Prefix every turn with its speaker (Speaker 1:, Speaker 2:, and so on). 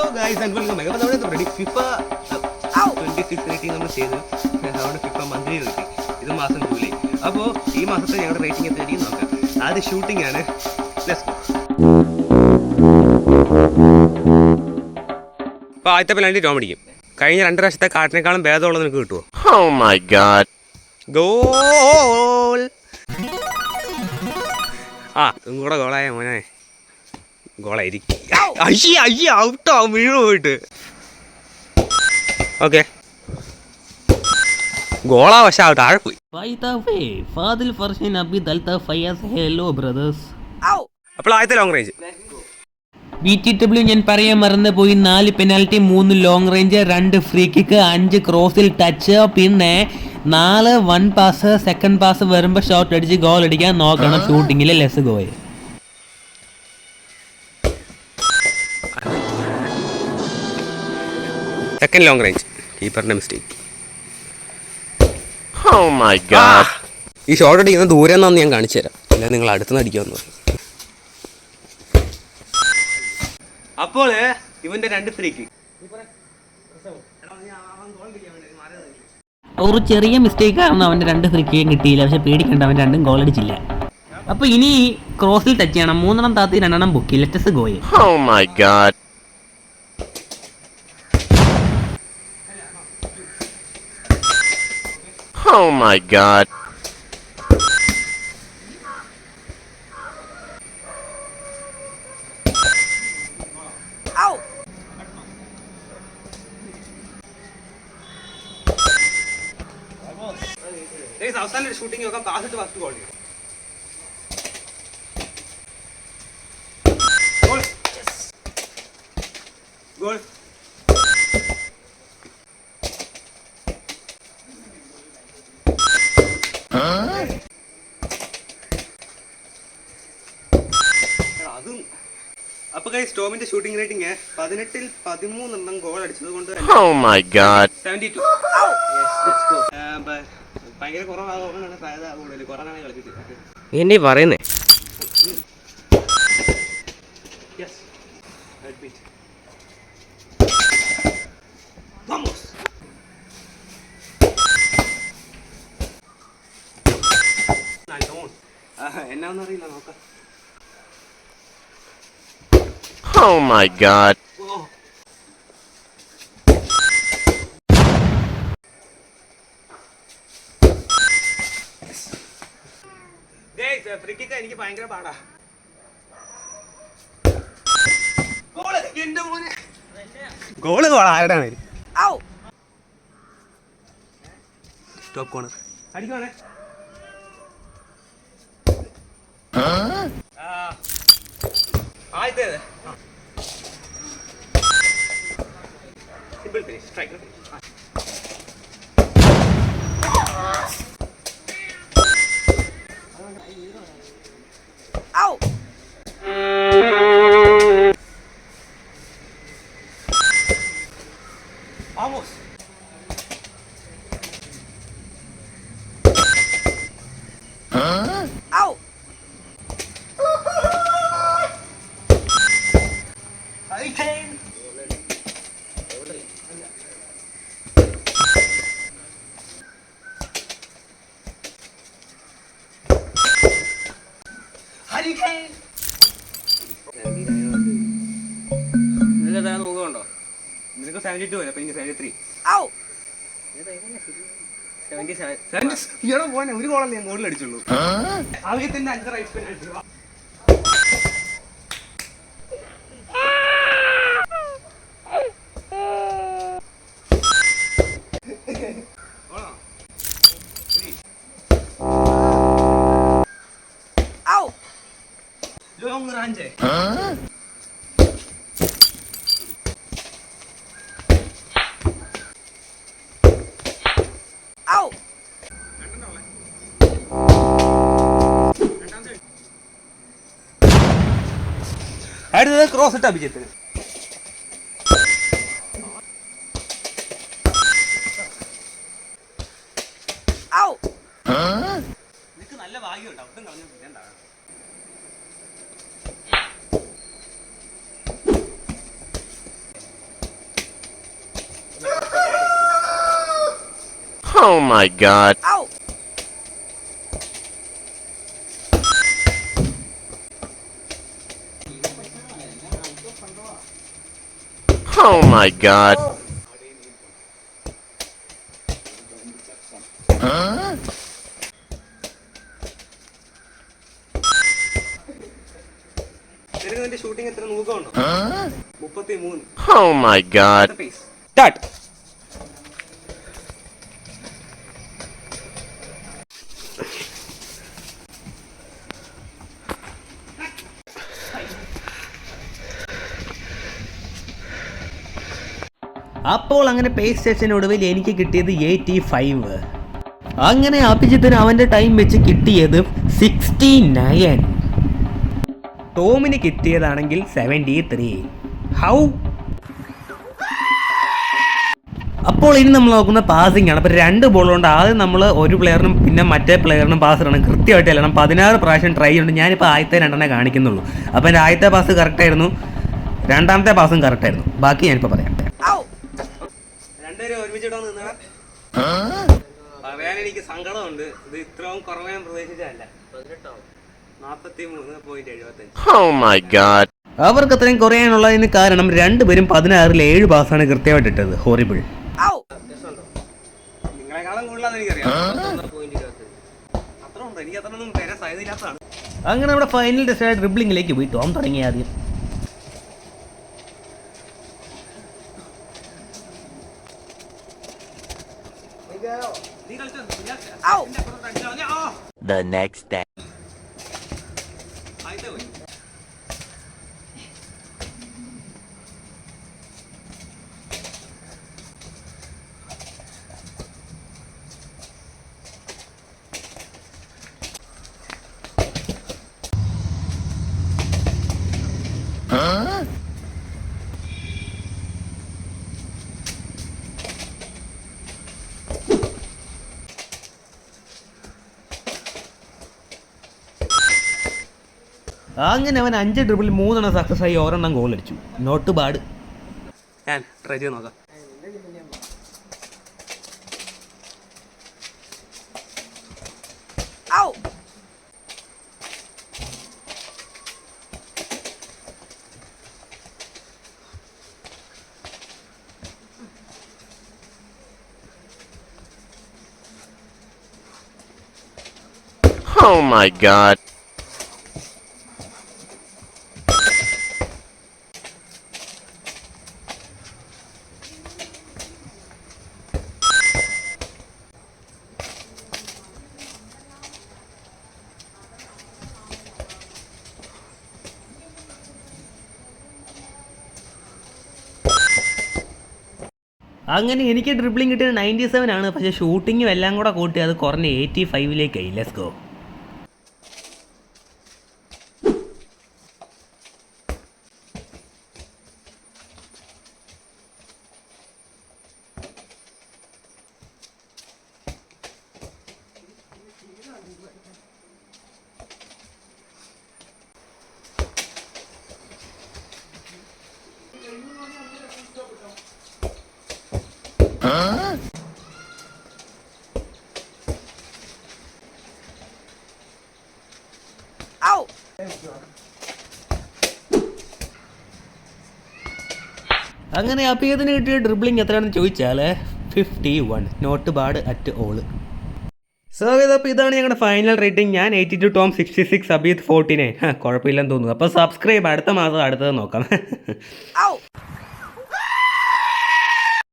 Speaker 1: Hello guys and welcome back അപ്പോൾ ready FIFA twenty six rating നമ്മൾ ചെയ്തു. നമ്മുടെ ഫിഫ മന്ത്ലി റേറ്റിംഗ് ഇത് മാസം ജൂലൈ. അപ്പോൾ ഈ മാസത്തെ ഞങ്ങളുടെ റേറ്റിംഗ് എത്രയായിരിക്കും നോക്കാം. ആദ്യം ഷൂട്ടിംഗ് ആണ്. ഗോ അപ്പോൾ ആദ്യത്തെ പെനാൽറ്റി ടോം അടിക്കും കഴിഞ്ഞ രണ്ട് വർഷത്തെ കാട്ടിനേക്കാളും ഭേദമുള്ളത് നിനക്ക് കിട്ടുമോ
Speaker 2: Oh my god.
Speaker 1: ഗോൾ ആ ഇതും കൂടെ ഗോളായ മോനെ? ഗോളായിരിക്കും. അയ്യ അയ്യ ഔട്ടോ വീണു പോയിട്ട്. ഓക്കെ ഗോളാ പക്ഷെ ആ താഴെ പോയി.
Speaker 3: By the way, Fadil Farshin Abid Alta Fayaz, hello brothers.
Speaker 1: അപ്പോൾ ആദ്യത്തെ long range
Speaker 3: B T W ഞാൻ പറയാൻ മറന്നു പോയി നാല് പെനാൽറ്റി മൂന്ന് ലോങ് റേഞ്ച് രണ്ട് ഫ്രീ കിക്ക് അഞ്ച് ക്രോസിൽ ടച്ച് പിന്നെ നാല് വൺ പാസ് സെക്കൻഡ് പാസ് വരുമ്പോൾ ഷോട്ട് അടിച്ച് ഗോൾ അടിക്കാൻ നോക്കണം ഷൂട്ടിങ്ങിൽ let's go
Speaker 1: second long range കീപ്പറിന്റെ mistake. ഈ ഷോട്ട് അടിക്കുന്ന ദൂരെ നിന്നാന്ന് ഞാൻ കാണിച്ചു തരാം. അല്ലെ നിങ്ങൾ അടുത്തുനിന്ന് അടിക്കാമെന്ന് പറയും അപ്പോൾ ഇവന്റെ രണ്ട് ഫ്രീക്ക്
Speaker 3: ഒരു ചെറിയ മിസ്റ്റേക്ക് കാരണം അവന്റെ രണ്ട് ഫ്രീ കിക്കും കിട്ടിയില്ല. പക്ഷെ പേടിക്കണ്ട അവൻ രണ്ടും ഗോൾ അടിച്ചില്ല. അപ്പോൾ ഇനി ക്രോസിൽ ടച്ച് ചെയ്യണം. മൂന്നെണ്ണം താത്തി രണ്ടെണ്ണം ബുക്കി let's go
Speaker 2: Oh my god. There is outstanding
Speaker 1: shooting, you have pass it to us to audience. അപ്പൊ സ്റ്റോമിന്റെ ഷൂട്ടിംഗ് റേറ്റിംഗ് പതിനെട്ടിൽ പതിമൂന്നെണ്ണം ഗോൾ അടിച്ചത് കൊണ്ട്
Speaker 2: Oh
Speaker 1: ടു ഭയങ്കര സാധ്യത കൂടുതൽ. കുറവാണ് കളിച്ചിട്ട്.
Speaker 3: എന്നെ പറയുന്നേ.
Speaker 1: എന്നാന്നറിയില്ല നോക്കാം.
Speaker 2: Oh my god.
Speaker 1: എനിക്ക് ഭയങ്കര പാടാ. ഗോൾ ഗോൾ ആരുടെയാണ്? സ്റ്റോപ്പ് കോണർ അടിക്കുവാണേ ആ. ball finish, strike, no. Seventy two അല്ലേ എനിക്ക് സെവന്റി ത്രീ സെവൻ ഈടെ പോനെ ഒരു ഗോളല്ലേ ഞാൻ ഗോളിൽ അടിച്ചുള്ളൂ. ആദ്യത്തിന്റെ അഞ്ച് റൈറ്റ് പെനാൽറ്റി ലോങ് റാഞ്ചേ വരുന്നത് ക്രോസ് ഇട്ട അഭിജിത്തിന് നിനക്ക് നല്ല ഭാഗ്യമുണ്ട് അബ്ദം കളഞ്ഞു പിന്നണ്ട
Speaker 2: Oh my god. Ow. Oh my god.
Speaker 4: നിനക്ക് ഷൂട്ടിംഗ് എത്ര നോക്കമുണ്ടോ മുപ്പത്തി മൂന്ന്
Speaker 2: Oh my god.
Speaker 4: സ്റ്റാർട്ട്
Speaker 1: അപ്പോൾ അങ്ങനെ പേ സ്റ്റേഷൻ ഒടുവിൽ എനിക്ക് കിട്ടിയത് എയ്റ്റി ഫൈവ് അങ്ങനെ അഭിജിത്തിന് അവന്റെ ടൈം വെച്ച് കിട്ടിയത് സിക്സ്റ്റി നയൻ ടോമിന് കിട്ടിയതാണെങ്കിൽ സെവന്റി ത്രീ ഹൗ അപ്പോൾ ഇനി നമ്മൾ നോക്കുന്ന പാസിംഗ് ആണ്. അപ്പോൾ രണ്ട് ബോളുണ്ട് ആദ്യം നമ്മൾ ഒരു പ്ലെയറിനും പിന്നെ മറ്റേ പ്ലെയറിനും പാസ് ഇടണം. കൃത്യമായിട്ട് അല്ലണം പതിനാറ് പ്രാവശ്യം ട്രൈ ചെയ്യുന്നുണ്ട് ഞാനിപ്പോൾ ആദ്യത്തെ രണ്ടെണ്ണേ കാണിക്കുന്നുള്ളൂ. അപ്പോൾ എന്റെ ആദ്യത്തെ പാസ് കറക്റ്റായിരുന്നു രണ്ടാമത്തെ പാസും കറക്റ്റായിരുന്നു ബാക്കി ഞാനിപ്പോൾ പറയാം.
Speaker 4: രണ്ടുപേരും ഒരുമിച്ചിട്ടോ നിന്നാ പറയാൻ എനിക്ക് സങ്കടമുണ്ട്. ഇത് ഇത്രയും കുറവ് ഞാൻ പ്രതീക്ഷിച്ചതല്ല. നാപ്പത്തി മൂന്ന് പോയിന്റ് എഴുപത്തഞ്ച്.
Speaker 2: Oh my god.
Speaker 1: അവർക്ക് അത്രയും കുറയാനുള്ളതിന് കാരണം രണ്ടുപേരും പതിനാറിൽ ഏഴ് പാസ്സാണ് കൃത്യമായിട്ട് ഇട്ടത് ഹോറിബിൾ അങ്ങനെ നമ്മുടെ ഫൈനൽ ഡിസൈഡ് ഡ്രിബ്ലിങ്ങിലേക്ക് പോയി ടോം തുടങ്ങി ആദ്യം.
Speaker 2: The next day.
Speaker 1: അങ്ങനെ അവൻ അഞ്ച് ഡ്രിബിൾ മൂന്നെണ്ണം സക്സസ് ആയി ഒരെണ്ണം ഗോൾ അടിച്ചു. നോട്ട് ബാഡ്
Speaker 4: ഞാൻ ട്രൈ ചെയ്ത് നോക്കാം.
Speaker 2: Oh my god.
Speaker 1: അങ്ങനെ എനിക്ക് ഡ്രിബ്ലിംഗ് കിട്ടിയത് നയന്റി സെവൻ ആണ്. പക്ഷേ ഷൂട്ടിങ്ങും എല്ലാം കൂടെ കൂട്ടി അത് കുറഞ്ഞ് എയ്റ്റി ഫൈവിലേക്കായി ലെസ് ഗോ അങ്ങനെ അഭിയത്തിന് കിട്ടിയ ഡ്രിബ്ലിംഗ് എത്രയാണെന്ന് ചോദിച്ചാൽ fifty one not bad at all so അപ്പോൾ ഇതാണ് ഞങ്ങളുടെ ഫൈനൽ റേറ്റിംഗ് ഞാൻ eighty two Tom sixty six അബീത് forty nine കുഴപ്പമില്ലെന്ന് തോന്നുന്നു. അപ്പോൾ സബ്സ്ക്രൈബ് അടുത്ത മാസം അടുത്തത് നോക്കാം.